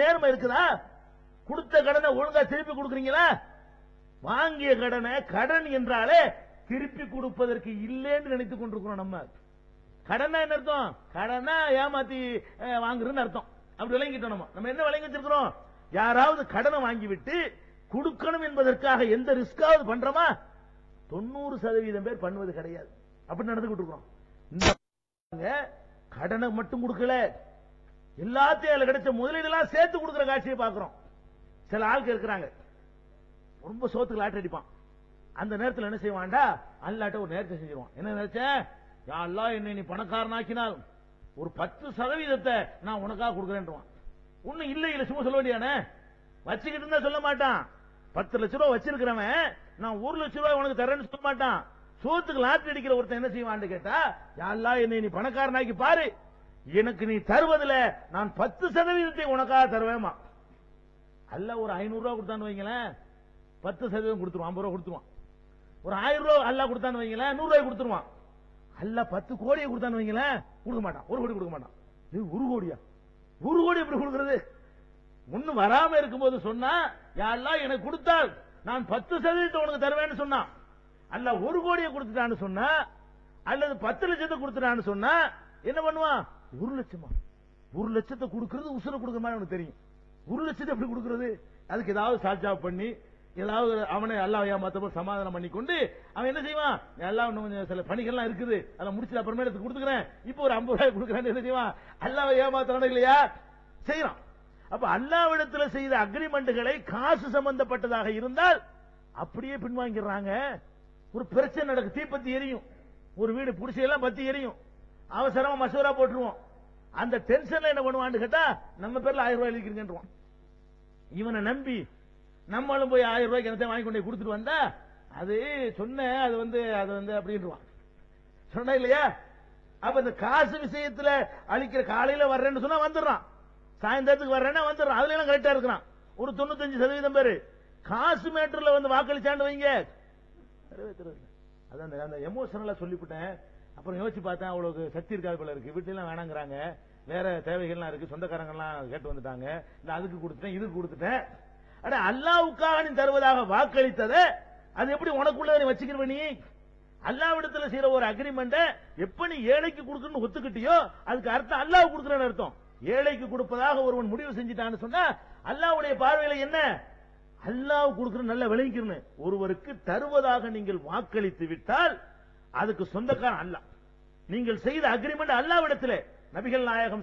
நேர்மை இருக்குதா? கொடுத்த கடனை ஒழுங்கா திருப்பி கொடுக்குறீங்களா? வாங்கிய கடனை கடன் என்றாலே திருப்பி கொடுப்பதற்கு இல்லைன்னு நினைத்துக் கொண்டிருக்கிறோம் நம்ம. கடனா என்ன அர்த்தம்? கடனா ஏமாத்தி வாங்குறதுன்னு அர்த்தம். அப்படி விளங்கிட்டோம் நம்ம. நம்ம என்ன விளங்கி வச்சிருக்கிறோம்? யாராவது கடனை வாங்கி விட்டு கொடுக்கணும் என்பதற்காக எந்த ரிஸ்காவது பண்றோமா? தொண்ணூறு சதவீதம் பேர் பண்ணுவது கிடையாது. அப்படி நடந்துகிட்டு இருக்கிறோம். இந்த கடனை மட்டும் கொடுக்கல. எல்லாத்தையும் அதில் கிடைச்ச முதலீடுலாம் சேர்த்து கொடுக்குற காட்சியை பார்க்குறோம். சில ஆட்கள் இருக்கிறாங்க. ரொம்ப சோத்துக்கு லாட்டரி அடிப்பான். அந்த நேரத்தில் என்ன செய்வான்டா அல்லாட்ட ஒரு நேரத்தை செஞ்சிருவான். என்ன நினைச்சேன் யாரெல்லாம் என்னை நீ பணக்காரனாக்கினால் ஒரு பத்து சதவீதத்தை நான் உனக்காக கொடுக்குறேன்றான் ஒன்றும் இல்லை இல்லை சும்மா சொல்ல வேண்டியானே வச்சுக்கிட்டு இருந்தா சொல்ல மாட்டான். பத்து லட்ச ரூபா வச்சிருக்கிறவன் நான் ஒரு லட்ச ரூபாய் உனக்கு தரேன்னு சொல்ல மாட்டான். சோத்துக்கு லாட்டரி அடிக்கிற ஒருத்தன் என்ன செய்வான்னு கேட்டா யாரெல்லாம் என்னை நீ பணக்காரனாக்கி பாரு. எனக்கு நீ தருவதில் நான் பத்து சதவீதத்தை உனக்காக தருவேமா அல்ல ஒரு ஐநூறு ரூபா கொடுத்தான்னு வைங்களேன் பத்து சதவீதம் கொடுத்துருவான் ஐம்பது ரூபா கொடுத்துருவான். ஒரு ஆயிரம் ரூபா அல்ல கொடுத்தான்னு வைங்களேன் நூறு ரூபாய் கொடுத்துருவான். அல்ல பத்து கோடியை கொடுத்தான்னு வைங்களேன் கொடுக்க மாட்டான் ஒரு கோடி கொடுக்க மாட்டான். இது ஒரு கோடியா? ஒரு கோடி எப்படி கொடுக்கறது? ஒன்னும் வராம இருக்கும்போது சொன்னா யாரெல்லாம் எனக்கு கொடுத்தால் நான் பத்து சதவீதத்தை உனக்கு தருவேன்னு சொன்னான் அல்ல ஒரு கோடியை கொடுத்துட்டான்னு சொன்னா அல்லது பத்து லட்சத்தை கொடுத்துட்டான்னு சொன்னா என்ன பண்ணுவான்? ஒரு லட்சமா. ஒரு லட்சத்தை கொடுக்கறது உசுர கொடுக்குற மாதிரி அவனுக்கு தெரியும். ஒரு லட்சத்தை எப்படி கொடுக்கறது? அதுக்கு ஏதாவது சாட்சா பண்ணி ஏதாவது அவனை எல்லாம் ஏமாத்தப்போ சமாதானம் பண்ணி கொண்டு அவன் என்ன செய்வான்? எல்லாம் இன்னும் கொஞ்சம் சில பணிகள்லாம் இருக்குது. அதை முடிச்சு அப்புறமே எடுத்து கொடுத்துக்கிறேன். இப்போ ஒரு ஐம்பது ரூபாய் கொடுக்குறேன்னு என்ன செய்வான்? அல்லாவை ஏமாத்துறானு இல்லையா? செய்யறான் அப்ப அல்லாவிடத்துல செய்த அக்ரிமெண்ட்டுகளை காசு சம்பந்தப்பட்டதாக இருந்தால் அப்படியே பின்வாங்கிடுறாங்க. ஒரு பிரச்சனை நடக்கு தீப்பத்தி எரியும். ஒரு வீடு புடிச்சையெல்லாம் பத்தி எரியும். அவசரமா மசூரா போட்டுருவோம். அந்த டென்ஷன்ல என்ன பண்ணுவான்னு கேட்டா நம்ம பேர்ல ஆயிரம் ரூபாய் எழுதிக்கிறீங்கன்றான் இவனை நம்பி நம்மளும் போய் ஆயிரம் ரூபாய்க்கு என்ன வாங்கி கொண்டு கொடுத்துட்டு வந்தா அது சொன்னேன் அது வந்து அது வந்து அப்படின்றான் சொன்ன இல்லையா? அப்ப இந்த காசு விஷயத்துல அழிக்கிற காலையில வர்றேன்னு சொன்னா வந்துடுறான். சாயந்தரத்துக்கு வர்றேன்னா வந்துடுறான். அதுல எல்லாம் கரெக்டா இருக்கிறான். ஒரு தொண்ணூத்தஞ்சு சதவீதம் பேரு. காசு மேட்டர்ல வந்து வாக்களிச்சாண்டு வைங்க. அதான் அந்த- அந்த எமோஷனலா சொல்லிவிட்டேன் அப்புறம் யோசிச்சு பார்த்தேன் அவ்வளவு சக்தி இருக்காது போல இருக்கு. வீட்டுல எல்லாம் வேணாங்கிறாங்க. வேற தேவைகள்லாம் இருக்கு. சொந்தக்காரங்க எல்லாம் கேட்டு வந்துட்டாங்க. இல்ல அதுக்கு கொடுத்துட்டேன் இதுக்கு கொடுத்துட்டேன். அட அல்லாவுக்காக நீ தருவதாக வாக்களித்ததை அது எப்படி உனக்குள்ள நீ வச்சுக்கிறவ நீ? அல்லாவிடத்துல செய்யற ஒரு அக்ரிமெண்ட எப்ப நீ ஏழைக்கு கொடுக்கணும்னு ஒத்துக்கிட்டியோ அதுக்கு அர்த்தம் அல்லாஹ் கொடுக்குறேன்னு அர்த்தம். ஏழைக்கு கொடுப்பதாக ஒருவன் முடிவு செஞ்சிட்டான்னு சொன்னா அல்லாவுடைய பார்வையில என்ன? அல்லாஹ் கொடுக்கிற நல்ல விளங்கிக்கிறன்னு ஒருவருக்கு தருவதாக நீங்கள் வாக்களித்து விட்டால் அதுக்கு சொந்தக்காரன் அல்லாஹ் நீங்கள் செய்த அக்ரிமெண்ட் அல்லாவிடத்தில் நபிகள் நாயகம்